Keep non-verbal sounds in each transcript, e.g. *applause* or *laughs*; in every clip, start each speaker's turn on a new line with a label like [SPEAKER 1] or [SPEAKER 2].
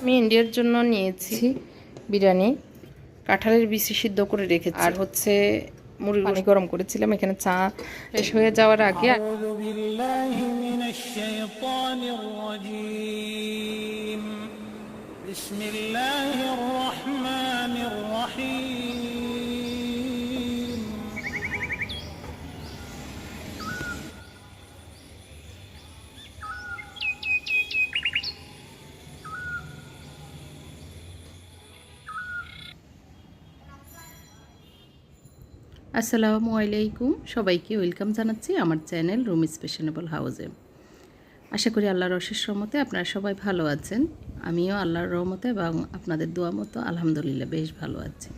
[SPEAKER 1] আমি ইন্ডিয়ার জন্য নিয়েছি বিরিয়ানি কাঁঠালের বিচি সিদ্ধ করে রেখেছি আর হচ্ছে মুড়ি পানি গরম করেছিলাম এখানে চা শেষ হয়ে যাওয়ার আগে
[SPEAKER 2] أعوذ بالله من الشيطان الرجيم بسم الله الرحمن الرحيم
[SPEAKER 3] আসসালামু আলাইকুম। সবাইকে ওয়েলকাম জানাচ্ছি আমার চ্যানেল রুম স্পেশনেবল হাউসে। আশা করি আল্লাহর অশেষ রহমতে আপনারা সবাই ভালো আছেন। আমিও আল্লাহর রহমতে এবং আপনাদের দোয়া মতো আলহামদুলিল্লাহ বেশ ভালো আছি।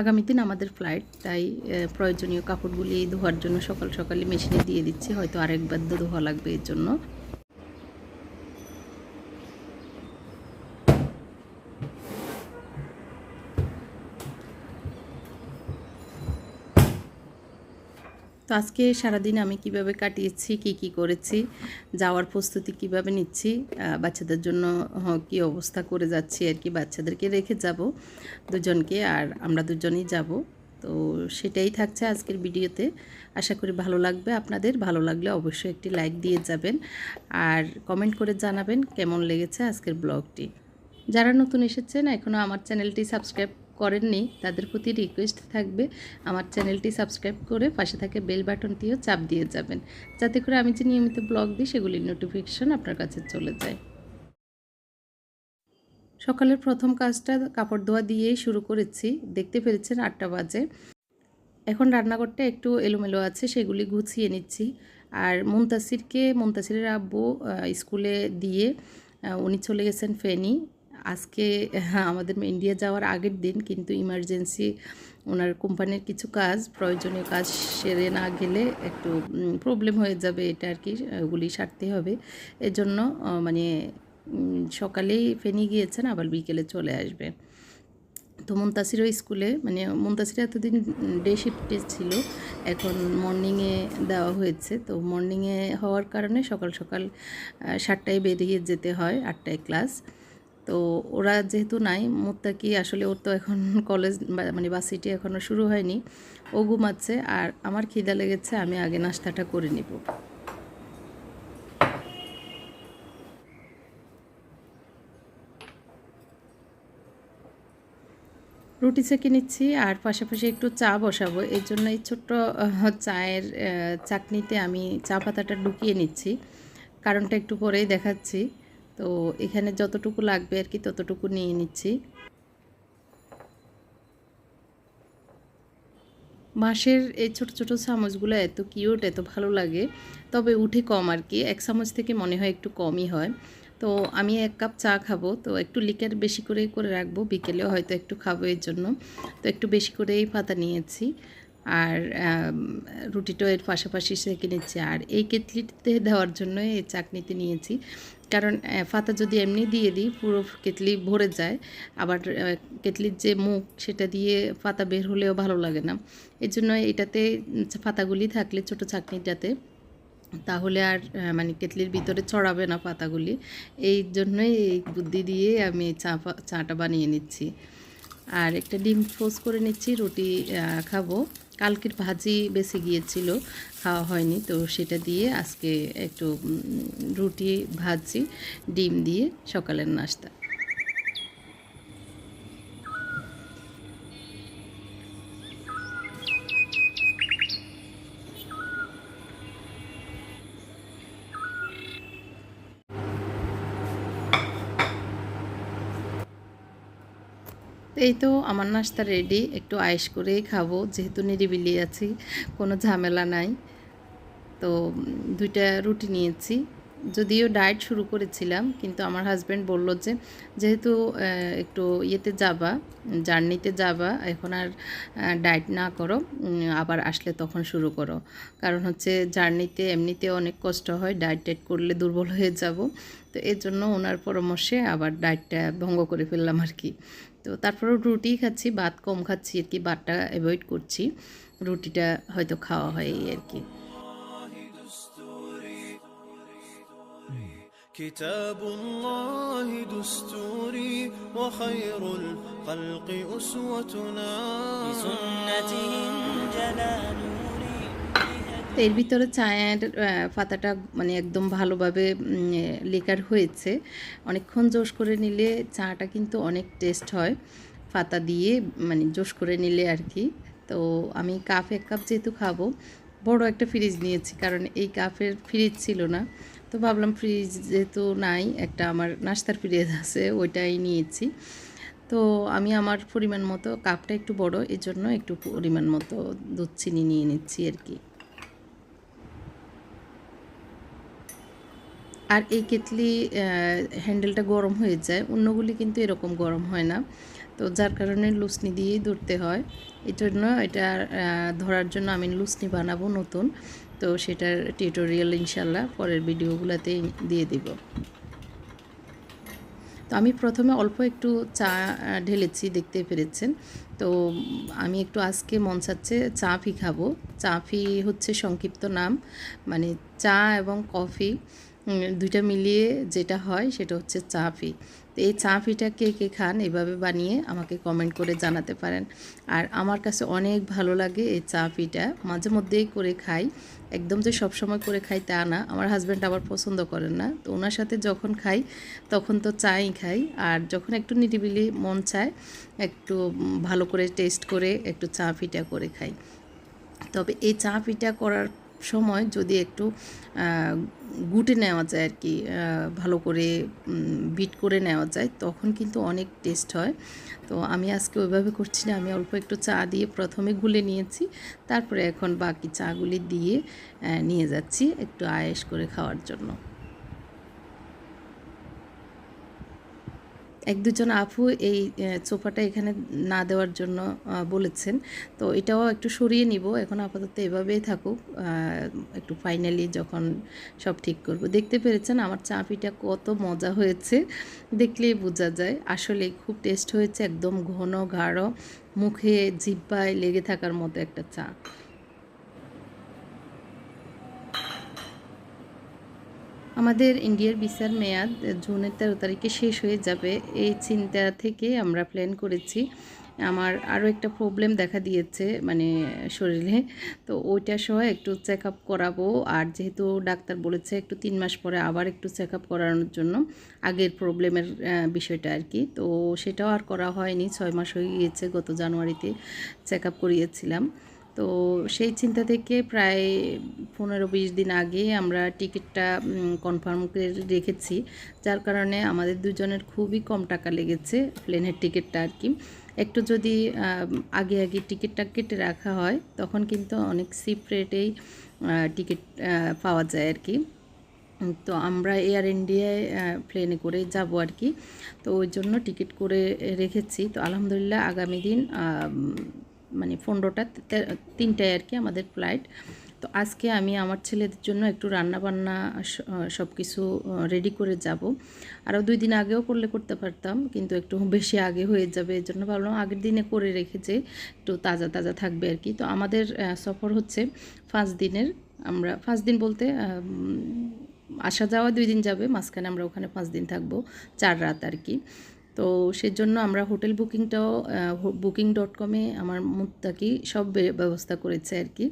[SPEAKER 3] আগামী দিন আমাদের ফ্লাইট, তাই প্রয়োজনীয় কাপড়গুলি ধোয়ার জন্য সকাল সকালে মেশিনে দিয়ে দিচ্ছি। হয়তো আরেকবার ধোয়া লাগবে এর জন্য। আজকে সারাদিন আমি কীভাবে কাটিয়েছি, কি কি করেছি, যাওয়ার প্রস্তুতি কীভাবে নিচ্ছি বাচ্চাদের জন্য কি অবস্থা করে যাচ্ছি আর কি, বাচ্চাদেরকে রেখে যাব দুজনকে আর আমরা দুজনেই যাব। তো সেটাই থাকছে আজকের ভিডিওতে। আশা করি ভালো লাগবে আপনাদের। ভালো লাগলে অবশ্যই একটি লাইক দিয়ে যাবেন আর কমেন্ট করে জানাবেন কেমন লেগেছে আজকের ব্লগটি। যারা নতুন এসেছেন এখনও আমার চ্যানেলটি সাবস্ক্রাইব করেননি, তাদের প্রতি রিকোয়েস্ট থাকবে আমার চ্যানেলটি সাবস্ক্রাইব করে পাশে থাকে বেল বাটনটিও চাপ দিয়ে যাবেন, যাতে করে আমি যে নিয়মিত ব্লগ দিই সেগুলির নোটিফিকেশন আপনার কাছে চলে যায়। সকালের প্রথম কাজটা কাপড় ধোয়া দিয়েই শুরু করেছি, দেখতে পেরেছেন আটটা বাজে। এখন রান্নাঘরটা একটু এলোমেলো আছে, সেগুলি গুছিয়ে নিচ্ছি। আর মুনতাসিরকে, মুনতাসিরের আব্বু স্কুলে দিয়ে উনি চলে গেছেন ফেনি। আজকে হ্যাঁ, আমাদের ইন্ডিয়া যাওয়ার আগের দিন কিন্তু ইমার্জেন্সি ওনার কোম্পানির কিছু কাজ প্রয়োজনীয় কাজ সেরে না গেলে একটু প্রবলেম হয়ে যাবে এটা আর কি ওগুলি সারতে হবে। এজন্য মানে সকালেই ফেনি গিয়েছেন আবার বিকেলে চলে আসবে তো মুনতাসিরও স্কুলে মানে মুনতাসির এতদিন ডে শিফটে ছিল এখন মর্নিংয়ে দেওয়া হয়েছে। তো মর্নিংয়ে হওয়ার কারণে সকাল সকাল সাতটায় বেরিয়ে যেতে হয় আটটায় ক্লাস তো ওরা যেহেতু নাই মুত্তাকি আসলে ওর তো এখন কলেজ মানে বাসিটি এখনও শুরু হয়নি। ও ঘুমাচ্ছে আর আমার খিদা লেগেছে আমি আগে নাস্তাটা করে নিব। রুটি সেঁকে নিচ্ছি আর পাশাপাশি একটু চা বসাবো। এর জন্য এই ছোট্ট চায়ের আহ, চাকনিতে আমি চা পাতাটা ঢুকিয়ে নিচ্ছি। কারণটা একটু পরেই দেখাচ্ছি। তো এখানে যতটুকু লাগবে আর কি ততটুকু নিয়ে নিচ্ছি। বাঁশের এই ছোট ছোট চামচগুলো এত কিউট এত ভালো লাগে তবে উঠে কম আর কি। এক চামচ থেকে মনে হয় একটু কমই হয়। তো আমি এক কাপ চা খাব তো একটু লিকার বেশি করেই করে রাখব বিকেলেও হয়তো একটু খাব এর জন্য। তো একটু বেশি করেই পাতা নিয়েছি। আর আম, রুটিটাও এর পাশাপাশি সেঁকে নিচ্ছি। আর এই কেটলিতে দেওয়ার জন্য এই চাকনিতে নিয়েছি। কারণ পাতা যদি এমনি দিয়ে দিই পুরো কেটলি ভরে যায় আবার কেটলির যে মুখ সেটা দিয়ে ফাতা বের হলেও ভালো লাগে না। এই জন্য এটাতে উম, পাতাগুলি থাকলে ছোটো চাকনিটাতে তাহলে আর মানে কেটলির ভিতরে ছড়াবে না পাতাগুলি এই জন্যই এই বুদ্ধি দিয়ে আমি চা চাটা বানিয়ে নিচ্ছি। আর একটা ডিম ফোস করে নিচ্ছি রুটি খাব। কালকের ভাজি বেঁচে গিয়েছিল, খাওয়া হয়নি, তো সেটা দিয়ে আজকে একটু রুটি ভাজি, ডিম দিয়ে সকালের নাস্তা। এই তো আমার নাস্তা রেডি একটু আয়েস করেই খাব, যেহেতু নিরিবিলি আছি, কোনো ঝামেলা নাই। তো দুইটা রুটি নিয়েছি, যদিও ডায়েট শুরু করেছিলাম, কিন্তু আমার হাজব্যান্ড বলল যে, যেহেতু একটু ইয়েতে যাবা জার্নিতে যাবা, এখন আর ডায়েট না করো আবার আসলে তখন শুরু করো। কারণ হচ্ছে জার্নিতে এমনিতে অনেক কষ্ট হয় ডায়েট টাইট করলে দুর্বল হয়ে যাব। তো এর জন্য ওনার পরামর্শে আবার ডায়েটটা ভঙ্গ করে ফেললাম আর কি। তো তারপরেও রুটি খাচ্ছি ভাত কম খাচ্ছি আর কি ভাতটা অ্যাভয়েড করছি রুটিটা হয়তো খাওয়া হয় এই আর কি
[SPEAKER 4] كتاب الله دستوري وخير الخلق أسوتنا
[SPEAKER 2] بسنته انجلى نوري
[SPEAKER 3] তো এর ভিতরে চায়ের পাতাটা মানে একদম ভালোভাবে লেকার হয়েছে। অনেকক্ষণ জোশ করে নিলে চাটা কিন্তু অনেক টেস্ট হয়। পাতা দিয়ে মানে জোশ করে নিলে আর কি। তো আমি কাপ, এক কাপ যেহেতু খাব, বড় একটা ফ্রিজ নিয়েছি, কারণ এই কাপের ফ্রিজ ছিল না। তো ভাবলাম ফ্রিজ যেহেতু নাই, একটা আমার নাস্তার ফ্রিজ আছে, ওইটাই নিয়েছি। তো আমি আমার পরিমাণ মতো কাপটা একটু বড় এই জন্য একটু পরিমাণ মতো দুধ, চিনি নিয়ে নিচ্ছি আর কি। আর এই কেতলি হ্যান্ডেলটা গরম হয়ে যায়। অন্যগুলি কিন্তু এরকম গরম হয় না। তো যার কারণে লুসনি দিয়েই ধরতে হয়। এই জন্য এটা ধরার জন্য আমি লুসনি বানাবো নতুন। তো সেটার টিউটোরিয়াল ইনশাল্লাহ পরের ভিডিওগুলোতে দিয়ে দিব। তো আমি প্রথমে অল্প একটু চা ঢেলেছি, দেখতে পেরেছেন। তো আমি একটু আজকে মন চাচ্ছে চা ফি খাব। চা ফি হচ্ছে সংক্ষিপ্ত নাম। মানে চা এবং কফি। দুইটা মিলিয়ে যেটা হয় সেটা হচ্ছে চা ফি। তো এই চা ফিটা কে কে খান এভাবে বানিয়ে আমাকে কমেন্ট করে জানাতে পারেন। আর আমার কাছে অনেক ভালো লাগে এই চা ফিটা। মাঝে মধ্যেই করে খাই। একদম যে সবসময় করে খাই তা না। আমার হাজব্যান্ড আবার পছন্দ করেন না। তো ওনার সাথে যখন খাই, তখন তো চাই খাই। আর যখন একটু নিরিবিলি মন চায়, একটু ভালো করে টেস্ট করে একটু চা ফিটা করে খাই। তবে এই চা পিঠা করার সময় যদি একটু গুটে নেওয়া যায় আর কি ভালো করে বিট করে নেওয়া যায়, তখন কিন্তু অনেক টেস্ট হয়। তো আমি আজকে ওইভাবে করছি না, আমি অল্প একটু চা দিয়ে প্রথমে গুলে নিয়েছি, তারপরে এখন বাকি চাগুলি দিয়ে নিয়ে যাচ্ছি একটু আয়েস করে খাওয়ার জন্য। এক দুজন আপু এই সোফাটা এখানে না দেওয়ার জন্য বলেছেন। তো এটাও একটু সরিয়ে নিব। এখন আপাতত এভাবেই থাকুক। একটু ফাইনালি যখন সব ঠিক করব। দেখতে পেরেছেন আমার চা পিঠা কত মজা হয়েছে। দেখলেই বোঝা যায়। আসলে খুব টেস্ট হয়েছে। একদম ঘন, গাঢ়, মুখে জিব্বায় লেগে থাকার মতো একটা চা। আমাদের ইন্ডিয়ার ভিসার মেয়াদ জুনের তেরো তারিখে শেষ হয়ে যাবে। এই চিন্তা থেকে আমরা প্ল্যান করেছি। আমার আরও একটা প্রবলেম দেখা দিয়েছে মানে শরীরে। তো ওইটা সহ একটু চেক আপ করাবো। আর যেহেতু ডাক্তার বলেছে একটু তিন মাস পরে আবার একটু চেক আপ করানোর জন্য আগের প্রবলেমের বিষয়টা আর কি। তো সেটাও আর করা হয়নি। ছয় মাস হয়ে গিয়েছে, গত জানুয়ারিতে চেক আপ করিয়েছিলাম। তো সেই চিন্তা থেকে প্রায় পনেরো বিশ দিন আগে আমরা টিকিটটা কনফার্ম করে রেখেছি। যার কারণে আমাদের দুজনের খুবই কম টাকা লেগেছে প্লেনের টিকিটটা আর কি। একটু যদি আগে আগে টিকিটটা কেটে রাখা হয়, তখন কিন্তু অনেক সিপ রেটেই টিকিট পাওয়া যায় আর কি। তো আমরা এয়ার ইন্ডিয়ায় প্লেনে করে যাব আর কি। তো ওই জন্য টিকিট করে রেখেছি। তো আলহামদুলিল্লাহ আগামী দিন মানে পনেরোটা তিনটায় আর কি আমাদের ফ্লাইট তো আজকে আমি আমার ছেলেদের জন্য একটু রান্না বান্না সব কিছু রেডি করে যাব। আরও দুই দিন আগেও করলে করতে পারতাম, কিন্তু একটু বেশি আগে হয়ে যাবে এর জন্য ভাবলাম আগের দিনে করে রেখেছে একটু তাজা তাজা থাকবে আর কি। তো আমাদের সফর হচ্ছে পাঁচ দিনের, আমরা পাঁচ দিন বলতে আসা যাওয়া দুই দিন যাবে, মাঝখানে আমরা ওখানে পাঁচ দিন থাকব, চার রাত আর কি। তো সেজন্য আমরা হোটেল বুকিংটাও বুকিং ডট কমে আমার মুত্তাকি সব ব্যবস্থা করেছে আর কি।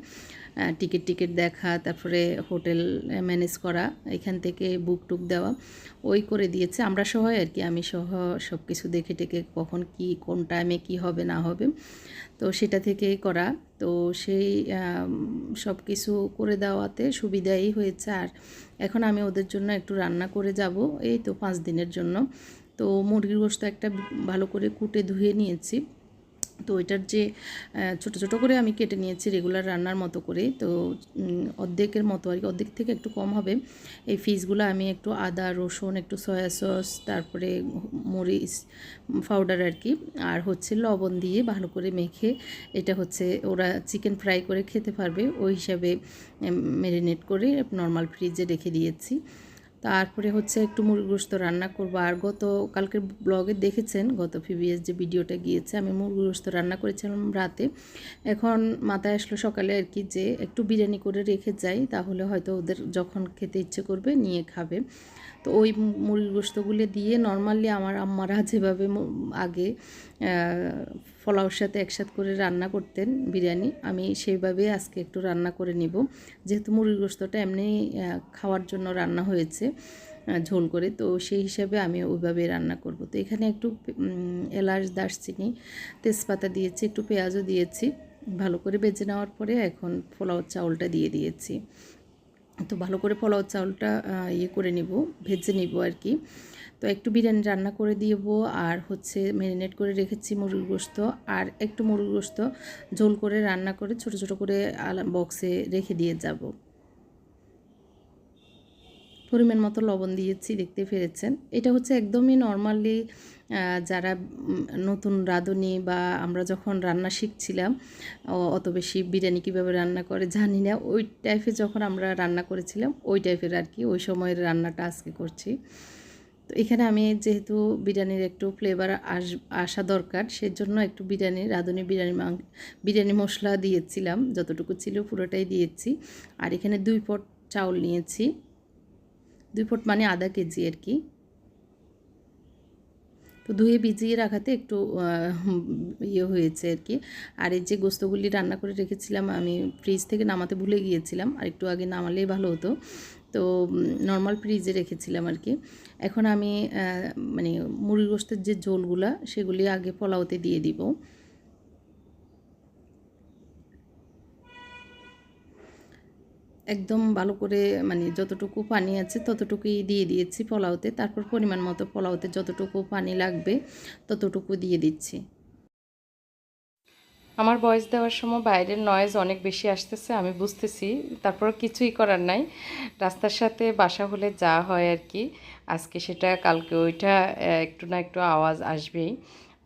[SPEAKER 3] টিকিট টিকিট দেখা, তারপরে হোটেল ম্যানেজ করা, এখান থেকে বুক টুক দেওয়া, ওই করে দিয়েছে। আমরা সহ আর কি, আমি সহ সব কিছু দেখে টেকে কখন কি, কোন টাইমে কি হবে, না হবে, তো সেটা থেকেই করা। তো সেই সব কিছু করে দেওয়াতে সুবিধাই হয়েছে। আর এখন আমি ওদের জন্য একটু রান্না করে যাব, এই তো পাঁচ দিনের জন্য। তো মুরগির গোস্ত একটা ভালো করে কুটে ধুয়ে নিয়েছি। তো এটার যে ছোট ছোট করে আমি কেটে নিয়েছি রেগুলার রান্নার মতো করে। তো অর্ধেকের মতো আর কি, অর্ধেক থেকে একটু কম হবে। এই ফিসগুলো আমি একটু আদা, রসুন, একটু সয়া সস তারপরে মরিচ পাউডার আর কি, আর হচ্ছে লবণ দিয়ে ভালো করে মেখে এটা হচ্ছে ওরা চিকেন ফ্রাই করে খেতে পারবে। ওই হিসাবে ম্যারিনেট করে নর্মাল ফ্রিজে রেখে দিয়েছি।
[SPEAKER 5] তারপরে হচ্ছে একটু মুরগি গোস্ত রান্না করব। আর গত কালকের ব্লগে দেখেছেন, গত ফিবিএস যে ভিডিওটা গিয়েছে, আমি মুরগি গোস্ত রান্না করেছিলাম রাতে। এখন মাথায় আসলো সকালে আর কি যে একটু বিরিয়ানি করে রেখে যাই, তাহলে হয়তো ওদের যখন খেতে ইচ্ছে করবে নিয়ে খাবে। তো ওই মুরগির গোস্তগুলি দিয়ে নর্মালি আমার আম্মারা যেভাবে আগে ফলাওর সাথে একসাথ করে রান্না করতেন বিরিয়ানি, আমি সেইভাবে আজকে একটু রান্না করে নিব। যেহেতু মুরগির গোস্তটা এমনি খাওয়ার জন্য রান্না হয়েছে ঝোল করে, তো সেই হিসাবে আমি ওইভাবে রান্না করব। তো এখানে একটু এলাচ, দারচিনি, তেজপাতা দিয়েছি, একটু পেঁয়াজও দিয়েছি। ভালো করে বেজে নেওয়ার পরে এখন পোলাওর চাউলটা দিয়ে দিয়েছি। তো ভালো করে পোলাও চাউলটা ইয়ে করে নিব, ভেজে নিব আর কি তো একটু বিরিয়ানি রান্না করে দিব আর হচ্ছে ম্যারিনেট করে রেখেছি মুরগির গোস্ত, আর একটু মুরগির গোস্ত ঝোল করে রান্না করে ছোট ছোট করে বক্সে রেখে দিয়ে যাব। পরিমাণ মতো লবণ দিয়েছি, দেখতে পেরেছেন। এটা হচ্ছে একদমই নর্মালি যারা নতুন রাঁধুনি বা আমরা যখন রান্না শিখছিলাম অত বেশি বিরিয়ানি কীভাবে রান্না করে জানি না। ওই টাইপের যখন আমরা রান্না করেছিলাম, ওই টাইপের আর কি, ওই সময়ের রান্নাটা আজকে করছি। তো এখানে আমি যেহেতু বিরিয়ানির একটু ফ্লেভার আস, আসা দরকার, সেজন্য একটু বিরিয়ানি, রাঁধুনি বিরিয়ানি মাং, বিরিয়ানি মশলা দিয়েছিলাম, যতটুকু ছিল পুরোটাই দিয়েছি। আর এখানে দুই পট চাউল নিয়েছি। দুই পট মানে আধা কেজি আর কি। তো ধুয়ে ভিজিয়ে রাখাতে একটু ইয়ে হয়েছে আর কি। আর এই যে গোস্তগুলি রান্না করে রেখেছিলাম, আমি ফ্রিজ থেকে নামাতে ভুলে গিয়েছিলাম, আর একটু আগে নামালেই ভালো হতো। তো নর্মাল ফ্রিজে রেখেছিলাম আর কি। এখন আমি মানে মুড়ি গোস্তের যে ঝোলগুলা, সেগুলি আগে পোলাওতে দিয়ে দিব। একদম ভালো করে মানে যতটুকু পানি আছে ততটুকুই দিয়ে দিয়েছি পোলাওতে। তারপর পরিমাণ মতো পোলাওতে যতটুকু পানি লাগবে ততটুকু দিয়ে দিচ্ছি।
[SPEAKER 3] আমার ভয়েস দেওয়ার সময় বাইরের নয়েজ অনেক বেশি আসতেছে, আমি বুঝতেছি। তারপর কিছুই করার নাই। রাস্তার সাথে বাসা হলে যা হয় আর কি, আজকে সেটা, কালকে ওইটা একটু না একটু আওয়াজ আসবেই।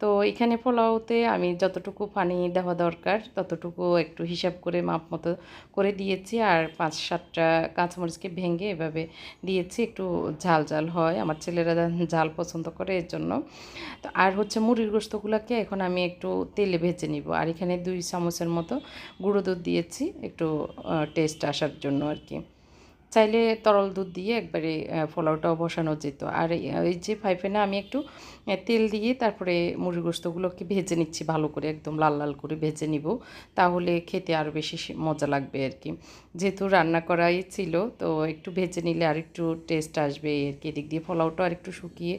[SPEAKER 3] তো এখানে পোলাওতে আমি যতটুকু পানি দেওয়া দরকার, ততটুকু একটু হিসাব করে মাপ মতো করে দিয়েছি। আর পাঁচ সাতটা কাঁচামরিচকে ভেঙে এভাবে দিয়েছি, একটু ঝাল ঝাল হয়। আমার ছেলেরা ঝাল পছন্দ করে এর জন্য। তো আর হচ্ছে মুড়ির গোস্তগুলোকে এখন আমি একটু তেলে ভেজে নিব। আর এখানে দুই চামচের মতো গুঁড়ো দুধ দিয়েছি, একটু টেস্ট আসার জন্য আর কি। চাইলে তরল দুধ দিয়ে একবারে আহ, পোলাওটাও বসানো যেত। আর এই- যে পাইপেনে আমি একটু তেল দিয়ে তারপরে মুরগি গোস্তগুলোকে ভেজে নিচ্ছি ভালো করে একদম লাল লাল করে ভেজে নিব। তাহলে খেতে আরও বেশি মজা লাগবে আর কি। যেহেতু রান্না করাই ছিল তো একটু ভেজে নিলে আর একটু টেস্ট আসবে আর কি। এদিক দিয়ে পোলাওটা আর একটু শুকিয়ে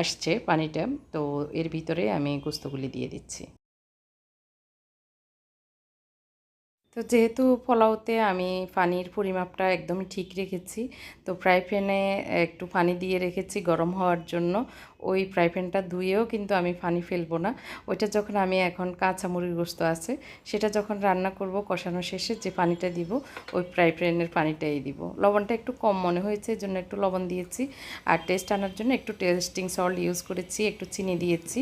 [SPEAKER 3] আসছে পানিটা তো এর ভিতরে আমি গোস্তগুলি দিয়ে দিচ্ছি। তো যেহেতু পোলাওতে আমি পানির পরিমাপটা একদমই ঠিক রেখেছি, তো ফ্রাই প্যানে একটু পানি দিয়ে রেখেছি গরম হওয়ার জন্য। ওই ফ্রাই প্যানটা ধুয়েও কিন্তু আমি পানি ফেলব না। ওইটা যখন আমি এখন কাঁচা মুরগির গোস্ত আছে, সেটা যখন রান্না করব কষানো শেষে যে পানিটা দিব, ওই ফ্রাই প্যানের পানিটাই দিব। লবণটা একটু কম মনে হয়েছে এই জন্য একটু লবণ দিয়েছি। আর টেস্ট আনার জন্য একটু টেস্টিং সল্ট ইউজ করেছি, একটু চিনি দিয়েছি।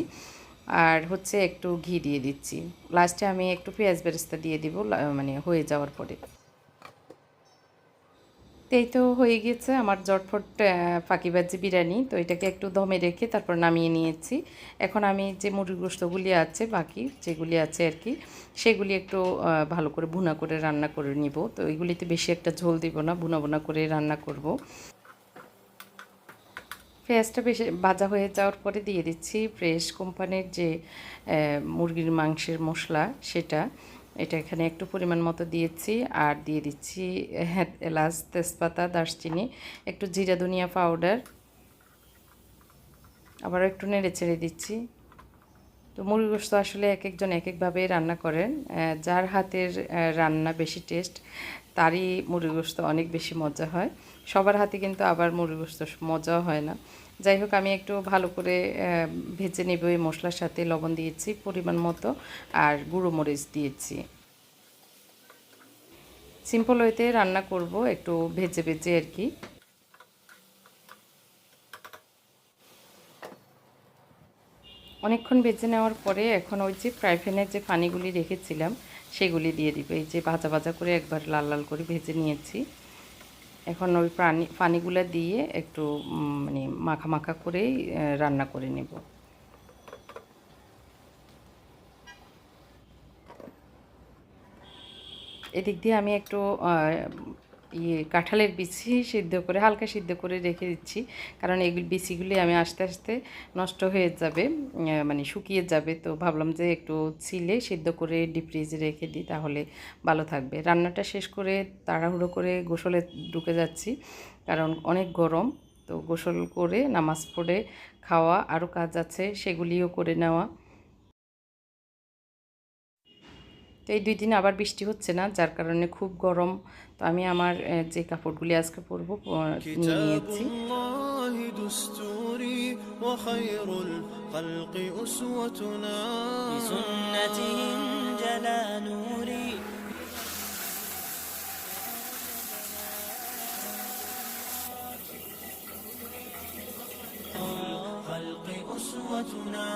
[SPEAKER 3] আর হচ্ছে একটু ঘি দিয়ে দিচ্ছি। লাস্টে আমি একটু পেঁয়াজ বেরেস্তা দিয়ে দিব মানে হয়ে যাওয়ার পরে। তো এই তো হয়ে গেছে আমার জটফট ফাঁকিবাজি বিরিয়ানি। তো এটাকে একটু দমে রেখে তারপর নামিয়ে নিয়েছি। এখন আমি যে মুরগির গোস্তগুলি আছে, বাকি যেগুলি আছে আর কি, সেগুলি একটু ভালো করে ভুনা করে রান্না করে নিব। তো এগুলিতে বেশি একটা ঝোল দিব না, ভুনা ভুনা করে রান্না করব। পেঁয়াজটা বেশি ভাজা হয়ে যাওয়ার পরে দিয়ে দিচ্ছি ফ্রেশ কোম্পানির যে মুরগির মাংসের মশলা সেটা। এটা এখানে একটু পরিমাণ মতো দিয়েছি আর দিয়ে দিচ্ছি হ্যাঁ, এলাচ তেজপাতা দারচিনি একটু জিরা ধনিয়া পাউডার। আবার একটু নেড়ে ছেড়ে দিচ্ছি। তো মুরগি গোস্ত আসলে এক একজন এক একভাবে রান্না করেন। যার হাতের রান্না বেশি টেস্ট তারই মুরগি গোস্ত অনেক বেশি মজা হয়। সবার হাতে কিন্তু আবার মুরগি গোস্ত মজা হয় না। যাই হোক, আমি একটু ভালো করে ভেজে নেব এই মশলার সাথে। লবণ দিয়েছি পরিমাণ মতো আর গুঁড়ো মরিচ দিয়েছি। সিম্পল ওয়েতে রান্না করব একটু ভেজে ভেজে আর কি। অনেকক্ষণ ভেজে নেওয়ার পরে এখন ওই যে ফ্রাই প্যানের যে পানিগুলি রেখেছিলাম সেগুলি দিয়ে দিবে। এই যে ভাজা ভাজা করে একবার লাল লাল করে ভেজে নিয়েছি। এখন ওই পানি, পানিগুলো দিয়ে একটু মানে মাখা মাখা করেই রান্না করে নেব। এদিক দিয়ে আমি একটু ইয়ে কাঁঠালের বিচি সিদ্ধ করে, হালকা সিদ্ধ করে রেখে দিচ্ছি। কারণ এই বিচিগুলি আমি আস্তে আস্তে নষ্ট হয়ে যাবে মানে শুকিয়ে যাবে। তো ভাবলাম যে একটু ছিলে সিদ্ধ করে ডিপ ফ্রিজে রেখে দিই, তাহলে ভালো থাকবে। রান্নাটা শেষ করে তাড়াহুড়ো করে গোসলে ঢুকে যাচ্ছি, কারণ অনেক গরম। তো গোসল করে, নামাজ পড়ে, খাওয়া আরও কাজ আছে, সেগুলিও করে নেওয়া। তো এই দুই দিন আবার বৃষ্টি হচ্ছে না, যার কারণে খুব গরম। তো আমি আমার আহ, যে কাপড়গুলি আজকে পরবো আহ, নিয়ে
[SPEAKER 4] كتاب
[SPEAKER 3] নিয়েছি
[SPEAKER 4] الله دستوري وخير الخلق أسوتنا
[SPEAKER 1] بسنتهم جلا نوري
[SPEAKER 4] الخلق أسوتنا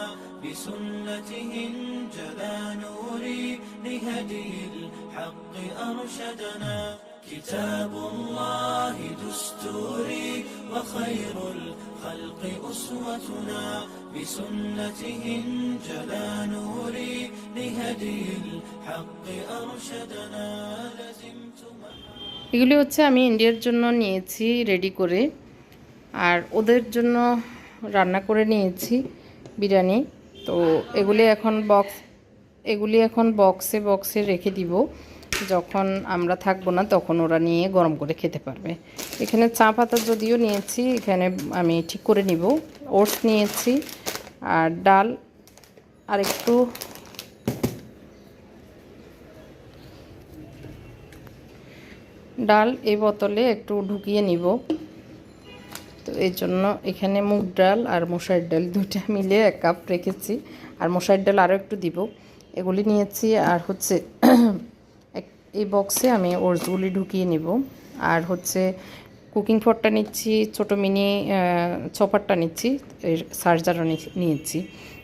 [SPEAKER 4] بسنتهم جلا نوري لهدي الحق أرشدنا كتاب الله دستوري وخير الخلق أسوتنا بسنتهم جلا نوري لهدي الحق أرشدنا لزمت
[SPEAKER 3] এগুলি হচ্ছে আমি ইন্ডিয়ার জন্য নিয়েছি রেডি করে আর ওদের জন্য রান্না করে নিয়েছি বিরিয়ানি তো এগুলি এখন বক্স এগুলি এখন বক্সে বক্সে রেখে দিব যখন আমরা থাকব না, তখন ওরা নিয়ে গরম করে খেতে পারবে। এখানে চা পাতা যদিও নিয়েছি, এখানে আমি ঠিক করে নিব। ওটস নিয়েছি, আর ডাল, আর একটু ডাল এই বোতলে একটু ঢুকিয়ে নিব। তো এই জন্য এখানে মুগ ডাল আর মশার ডাল দুইটা মিলে এক কাপ রেখেছি। আর মশার ডাল আরও একটু দিব। এগুলি নিয়েছি, আর হচ্ছে এই বক্সে আমি ওরসগুলি ঢুকিয়ে নিব। আর হচ্ছে কুকিং ফটটা নিচ্ছি, ছোটো মিনি চপারটা নিচ্ছি, এর সার্জারও নিয়েছি।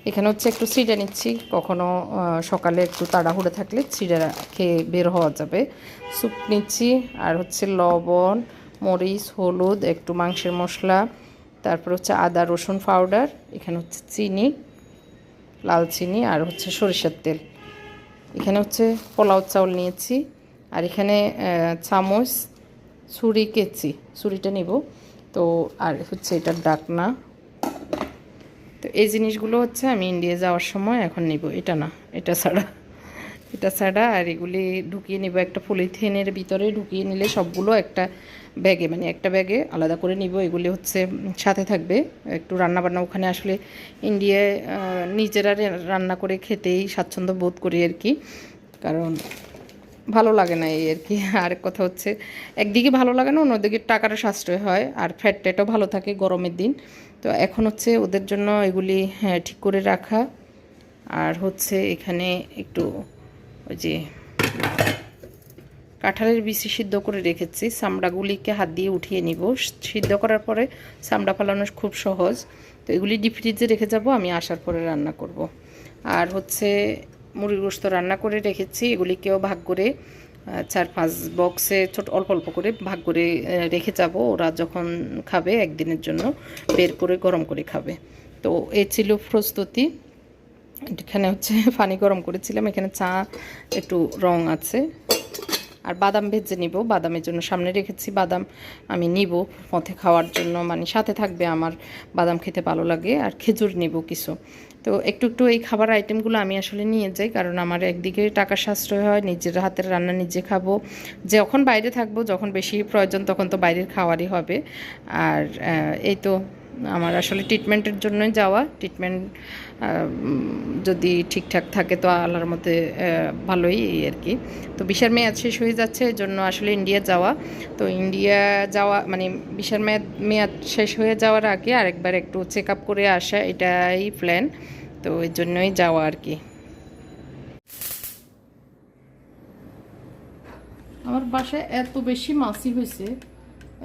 [SPEAKER 3] এখানে হচ্ছে একটু সিডা নিচ্ছি, কখনো সকালে একটু তাড়াহুড়ে থাকলে সিডা খেয়ে বের হওয়া যাবে। স্যুপ নিচ্ছি, আর হচ্ছে লবণ, মরিচ, হলুদ, একটু মাংসের মশলা, তারপর হচ্ছে আদা, রসুন পাউডার এখানে হচ্ছে চিনি, লাল চিনি, আর হচ্ছে সরিষার তেল। এখানে হচ্ছে পোলাও চাউল নিয়েছি। আর এখানে চামচ, ছুরি কেচি, ছুরিটা নিব। তো, আর হচ্ছে এটার ডাকনা। তো এই জিনিসগুলো হচ্ছে আমি ইন্ডিয়া যাওয়ার সময় এখন নিব। এটা না, এটা ছাড়া। এটা ছাড়া আর এগুলি ঢুকিয়ে নিব। একটা পলিথিনের ভিতরে ঢুকিয়ে নিলে সবগুলো একটা ব্যাগে মানে একটা ব্যাগে আলাদা করে নিব। এগুলি হচ্ছে সাথে থাকবে। একটু রান্না বান্না ওখানে আসলে ইন্ডিয়ায় নিজেরা রান্না করে খেতেই স্বাচ্ছন্দ্য বোধ করি আর কি। কারণ ভালো লাগে না এই আর কি। আর কথা হচ্ছে একদিকে ভালো লাগে না অন্যদিকে টাকাটা সাশ্রয় হয় আর ফ্যাট ট্যাটও ভালো থাকে গরমের দিন। তো এখন হচ্ছে ওদের জন্য এগুলি হ্যাঁ, ঠিক করে রাখা। আর হচ্ছে এখানে একটু ওই যে কাঁঠালের বিচি সিদ্ধ করে রেখেছি চামড়াগুলিকে হাত দিয়ে উঠিয়ে নিব। সিদ্ধ করার পরে চামড়া ফালানো খুব সহজ। তো এগুলি ডিপ ফ্রিজে রেখে যাব আমি আসার পরে রান্না করব। আর হচ্ছে মুরগির গোস্ত রান্না করে রেখেছি, এগুলিকেও ভাগ করে চার পাঁচ বক্সে ছোট, অল্প অল্প করে ভাগ করে রেখে যাব। ওরা যখন খাবে একদিনের জন্য, বের করে গরম করে খাবে। তো এ ছিল প্রস্তুতি। এখানে হচ্ছে *laughs* পানি গরম করেছিলাম, এখানে চা একটু রং আছে। আর বাদাম ভেজে নিব, বাদামের জন্য সামনে রেখেছি বাদাম। আমি নিব পথে খাওয়ার জন্য মানে সাথে থাকবে আমার বাদাম খেতে ভালো লাগে, আর খেজুর নিব কিছু। তো একটু একটু এই খাবার আইটেমগুলো আমি আসলে নিয়ে যাই, কারণ আমার একদিকে টাকা সাশ্রয় হয়, নিজের হাতের রান্না নিজে খাব। যখন বাইরে থাকব, যখন বেশি প্রয়োজন, তখন তো বাইরের খাওয়ারই হবে। আর এই তো আমার আসলে ট্রিটমেন্টের জন্যই যাওয়া। ট্রিটমেন্ট যদি ঠিকঠাক থাকে তো আল্লাহর মতে ভালোই এই আর কি। তো বিশার মেয়াদ শেষ হয়ে যাচ্ছে এই জন্য আসলে ইন্ডিয়া যাওয়া। তো ইন্ডিয়া যাওয়া মানে বিশার মেয়াদ মেয়াদ শেষ হয়ে যাওয়ার আগে আরেকবার একটু চেক আপ করে আসা, এটাই প্ল্যান তো এই জন্যই যাওয়া আর কি। আমার বাসায় এত বেশি মাছি হয়েছে।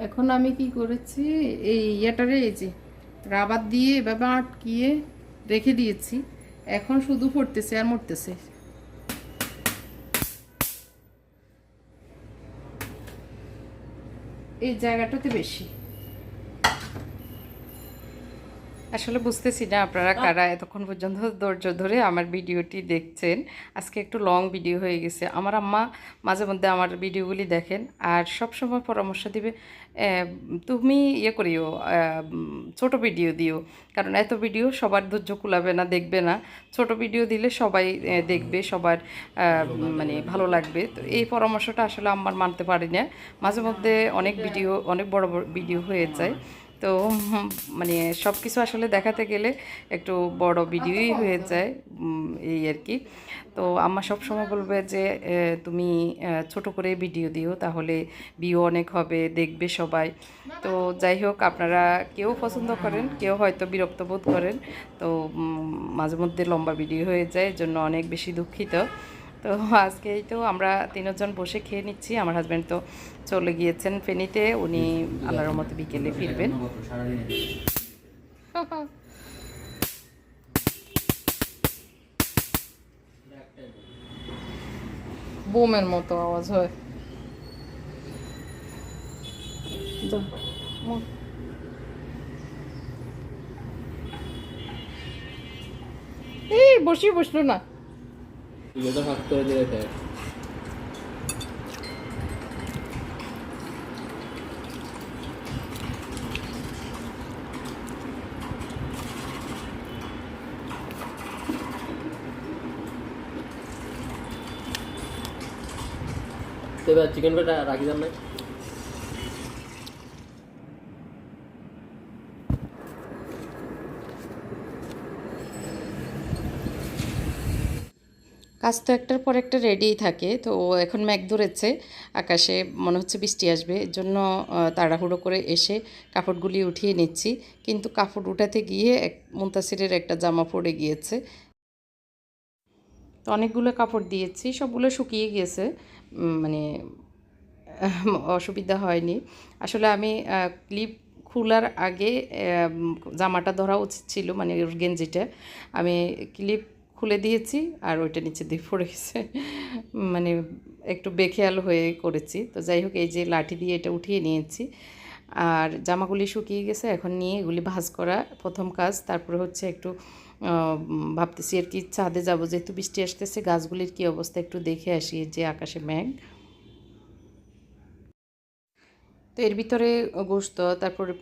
[SPEAKER 3] এখন আমি কি করেছি, এই ইয়েটারে, এই যে রাবার দিয়ে এভাবে আটকিয়ে রেখে দিয়েছি। এখন শুধু পড়তেছে আর মরতেছে।
[SPEAKER 6] এই জায়গাটাতে বেশি।
[SPEAKER 3] আসলে বুঝতেছি না আপনারা কারা এতক্ষণ পর্যন্ত ধৈর্য ধরে আমার ভিডিওটি দেখছেন। আজকে একটু লং ভিডিও হয়ে গেছে। আমার আম্মা মাঝে মধ্যে আমার ভিডিওগুলি দেখেন আর সব সময় পরামর্শ দিবে তুমি ইয়ে করিও ছোট ভিডিও দিও। কারণ এত ভিডিও সবার ধৈর্য কুলাবে না দেখবে না। ছোট ভিডিও দিলে সবাই দেখবে সবার মানে ভালো লাগবে। তো এই পরামর্শটা আসলে আমার মানতে পারি না। মাঝে মধ্যে অনেক ভিডিও অনেক বড় বড় ভিডিও হয়ে যায়। তো মানে সব কিছু আসলে দেখাতে গেলে একটু বড় ভিডিওই হয়ে যায় এই আর কি। তো আম্মা সব সময় বলবে যে তুমি ছোট করে ভিডিও দিও, তাহলে ভিউ অনেক হবে, দেখবে সবাই। তো যাই হোক, আপনারা কেউ পছন্দ করেন, কেউ হয়তো বিরক্ত বোধ করেন। তো মাঝে মধ্যে লম্বা ভিডিও হয়ে যায়, এর জন্য অনেক বেশি দুঃখিত। তো আজকে এই তো আমরা তিনজন বসে খেয়ে নিচ্ছি। আমার হাজব্যান্ড তো চলে গিয়েছেন ফেনীতে উনি আল্লাহর মতো বিকেলে ফিরবেন।
[SPEAKER 6] বোমের মতো আওয়াজ হয়। এই বসি বসল না।
[SPEAKER 7] ভিডিওটা ভাগ করে দিয়ে দেখ তো এবার চিকেন পেটা রাখি দাম নাই
[SPEAKER 3] কাজ তো একটার পর একটা রেডিই থাকে, তো এখন ম্যাঘ ধরেছে, আকাশে মনে হচ্ছে বৃষ্টি আসবে, এর জন্য তাড়াহুড়ো করে এসে কাপড়গুলি উঠিয়ে নিচ্ছি, কিন্তু কাপড় উঠাতে গিয়ে এক, মুন্তাসিরের একটা জামা পড়ে গিয়েছে। তো অনেকগুলো কাপড় দিয়েছি, সবগুলো শুকিয়ে গিয়েছে মানে অসুবিধা হয়নি। আসলে আমি ক্লিপ খোলার আগে জামাটা ধরা উচিত ছিল মানে গেঞ্জিটা। আমি ক্লিপ খুলে দিয়েছি আর ওইটা নিচে দিয়ে পড়ে গেছে। মানে একটু বেখেয়াল হয়ে করেছি। তো যাই হোক, এই যে লাঠি দিয়ে এটা উঠিয়ে নিয়েছি। আর জামাগুলি শুকিয়ে গেছে, এখন নিয়ে এগুলি ভাঁজ করা প্রথম কাজ। তারপরে হচ্ছে একটু ভাবতেছি আর কি ছাদে যাব। যেহেতু বৃষ্টি আসতেছে, গাছগুলির কি অবস্থা একটু দেখে আসি যে আকাশে মেঘ তো এর ভিতরে গোস্ত তারপরে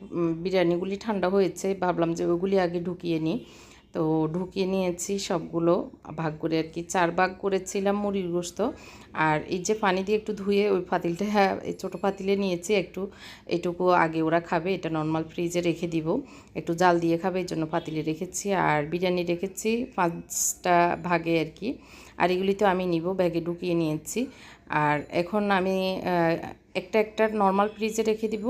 [SPEAKER 3] বিরিয়ানিগুলি ঠান্ডা হয়েছে। ভাবলাম যে ওগুলি আগে ঢুকিয়ে নিই। তো ঢুকিয়ে নিয়েছি সবগুলো ভাগ করে আর কি। চার ভাগ করেছিলাম মুড়ির গোস্ত। আর এই যে পানি দিয়ে একটু ধুয়ে ওই পাতিলটা হ্যাঁ এই ছোটো পাতিলে নিয়েছি একটু। এটুকু আগে ওরা খাবে, এটা নর্মাল ফ্রিজে রেখে দিব। একটু জাল দিয়ে খাবে, এই জন্য পাতিলে রেখেছি। আর বিরিয়ানি রেখেছি পাঁচটা ভাগে আর কি। আর এগুলি তো আমি নিব, ব্যাগে ঢুকিয়ে নিয়েছি। আর এখন আমি একটা একটা নর্মাল ফ্রিজে রেখে দিব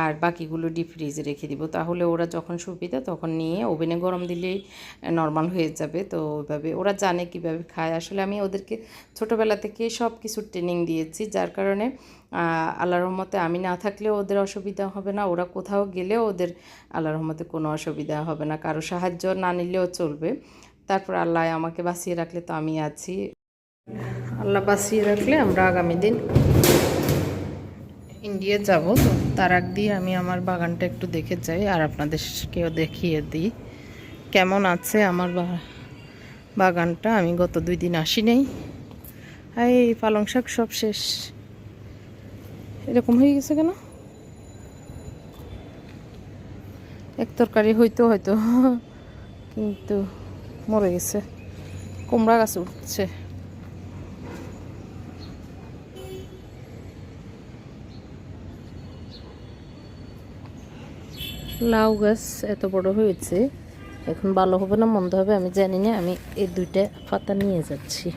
[SPEAKER 3] আর বাকিগুলো ডিপ ফ্রিজে রেখে দিব। তাহলে ওরা যখন সুবিধা তখন নিয়ে ওভেনে গরম দিলেই নর্মাল হয়ে যাবে। তো ওইভাবে ওরা জানে কীভাবে খায়। আসলে আমি ওদেরকে ছোটোবেলা থেকে সব কিছুর ট্রেনিং দিয়েছি যার কারণে আহ, আল্লাহর রহমতে আমি না থাকলেও ওদের অসুবিধা হবে না। ওরা কোথাও গেলেও ওদের আল্লাহর রহমতে কোনো অসুবিধা হবে না। কারও সাহায্য না নিলেও চলবে। তারপর আল্লাহ আমাকে বাঁচিয়ে রাখলে তো আমি আছি।
[SPEAKER 6] আল্লাহ বাঁচিয়ে রাখলে আমরা আগামী দিন ইন্ডিয়া যাব। তার আগ দিয়ে আমি আমার বাগানটা একটু দেখে যাই আর আপনাদেরকেও দেখিয়ে দিই। কেমন আছে আমার বাগানটা? আমি গত দুই দিন আসি নেই এই পালং শাক সব শেষ। এরকম হয়ে গেছে কেন? এক তরকারি হইতো, হয়তো। কিন্তু মরে গেছে। কুমড়া গাছ উঠছে। লাউ গাছ এত বড় হয়েছে, এখন ভালো হবে না, মন্দ হবে, আমি জানি না, আমি এই দুইটা পাতা নিয়ে যাচ্ছি।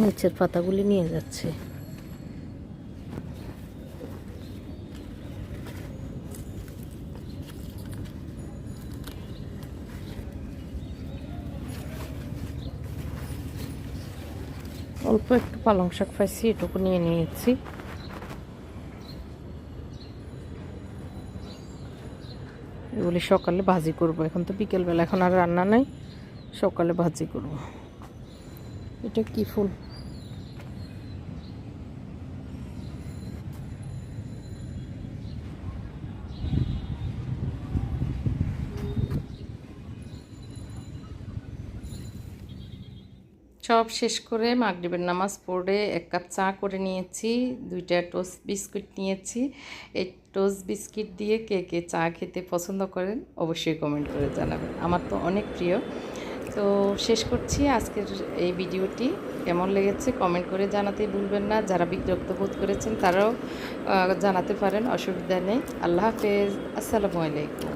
[SPEAKER 6] নিচের পাতাগুলি নিয়ে যাচ্ছে অল্প একটু পালং শাক পাইছি, এটুকু নিয়ে নিয়েছি। এগুলি সকালে ভাজি করব। এখন তো বিকেলবেলা, এখন আর রান্না নাই, সকালে ভাজি করব। এটা কি ফুল?
[SPEAKER 3] সব শেষ করে মাগরিবের নামাজ পড়ে এক কাপ চা করে নিয়েছি, দুইটা টোস্ট বিস্কুট নিয়েছি। এই টোস্ট বিস্কিট দিয়ে কে কে চা খেতে পছন্দ করেন অবশ্যই কমেন্ট করে জানাবেন। আমার তো অনেক প্রিয়। তো শেষ করছি আজকের এই ভিডিওটি। কেমন লেগেছে কমেন্ট করে জানাতে ভুলবেন না। যারা বিরক্ত বোধ করেছেন তারাও জানাতে পারেন, অসুবিধা নেই। আল্লাহ হাফেজ। আসসালামু আলাইকুম।